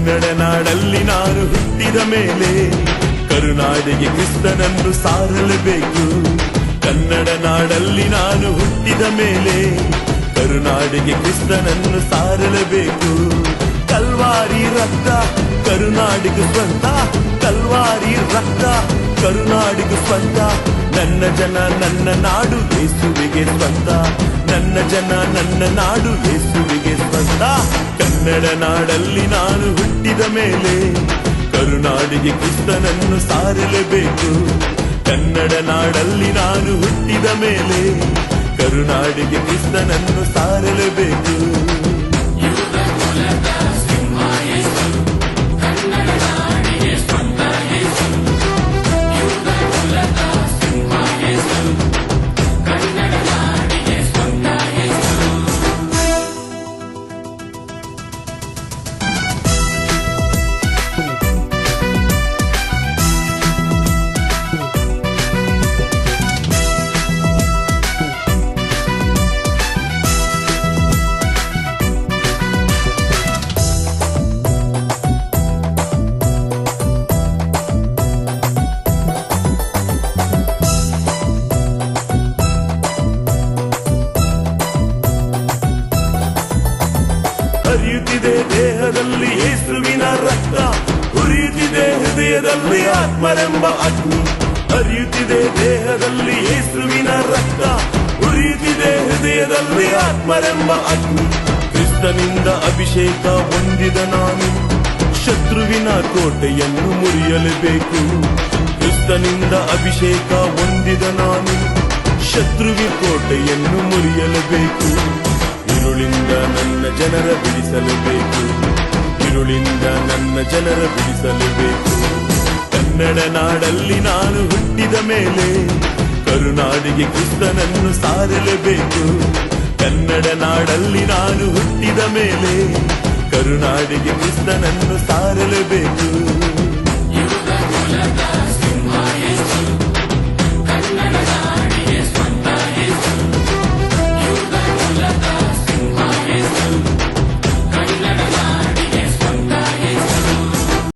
ಕನ್ನಡ ನಾಡಲ್ಲಿ ನಾನು ಹುಟ್ಟಿದ ಮೇಲೆ ಕರುನಾಡಿಗೆ ಕ್ರಿಸ್ತನನ್ನು ಸಾರಲೇಬೇಕು. ಕನ್ನಡ ನಾಡಲ್ಲಿ ನಾನು ಹುಟ್ಟಿದ ಮೇಲೆ ಕರುನಾಡಿಗೆ ಕ್ರಿಸ್ತನನ್ನು ಸಾರಲೇಬೇಕು. ಕಲ್ವಾರಿ ರಕ್ತ, ಕರುನಾಡಿಗೆ ಸ್ವಂತ. ಕಲ್ವಾರಿ ರಕ್ತ, ಕರುನಾಡಿಗೆ ಸ್ವಂತ. ನನ್ನ ಜನ ನನ್ನ ನಾಡು ಯೇಸುವಿಗೆ ಸ್ವಂತ. ನನ್ನ ಜನ ನನ್ನ ನಾಡು ಯೇಸುವಿಗೆ ಸ್ವಂತ. ಕನ್ನಡ ನಾಡಲ್ಲಿ ನಾನು ಹುಟ್ಟಿದ ಮೇಲೆ ಕರುನಾಡಿಗೆ ಕೃಷ್ಣನನ್ನು ಸಾರಲೇಬೇಕು. ಕನ್ನಡ ನಾಡಲ್ಲಿ ನಾನು ಹುಟ್ಟಿದ ಮೇಲೆ ಕರುನಾಡಿಗೆ ಕೃಷ್ಣನನ್ನು ಸಾರಲೇಬೇಕು. ಹರಿಯುತ್ತಿದೆ ದೇಹದಲ್ಲಿ ಯೇಸುವಿನ ರಕ್ತ. ಉರಿಯುತ್ತಿದೆ ಹೃದಯದಲ್ಲಿ ಆತ್ಮರೆಂಬ ಅಗ್ನಿ. ಹರಿಯುತ್ತಿದೆ ದೇಹದಲ್ಲಿ ಯೇಸುವಿನ ರಕ್ತ. ಉರಿಯುತ್ತಿದೆ ಹೃದಯದಲ್ಲಿ ಆತ್ಮರೆಂಬ ಅಗ್ನಿ. ಕ್ರಿಸ್ತನಿಂದ ಅಭಿಷೇಕ ಹೊಂದಿದ ನಾನು. ಶತ್ರುವಿನ ಕೋಟೆಯನ್ನು ಮುರಿಯಲೇಬೇಕು. ಕ್ರಿಸ್ತನಿಂದ ಅಭಿಷೇಕ ಹೊಂದಿದ ನಾನು. ಶತ್ರುವಿನ ಕೋಟೆಯನ್ನು ಮುರಿಯಲೇಬೇಕು. ಇರುಳಿಂದ ನನ್ನ ಜನರ ಬಿಡಿಸಲು ಬೇಕು ಇರುಳಿಂದ ನನ್ನ ಜನರ ಬಿಡಿಸಲು ಬೇಕು ಕನ್ನಡ ನಾಡಲ್ಲಿ ನಾನು ಹುಟ್ಟಿದ ಮೇಲೆ ಕರುನಾಡಿಗೆ ಕ್ರಿಸ್ತನನ್ನು ಸಾರಲೇಬೇಕು ಕನ್ನಡ ನಾಡಲ್ಲಿ ನಾನು ಹುಟ್ಟಿದ ಮೇಲೆ ಕರುನಾಡಿಗೆ ಕೃಷ್ಣನನ್ನು ಸಾರಲೇಬೇಕು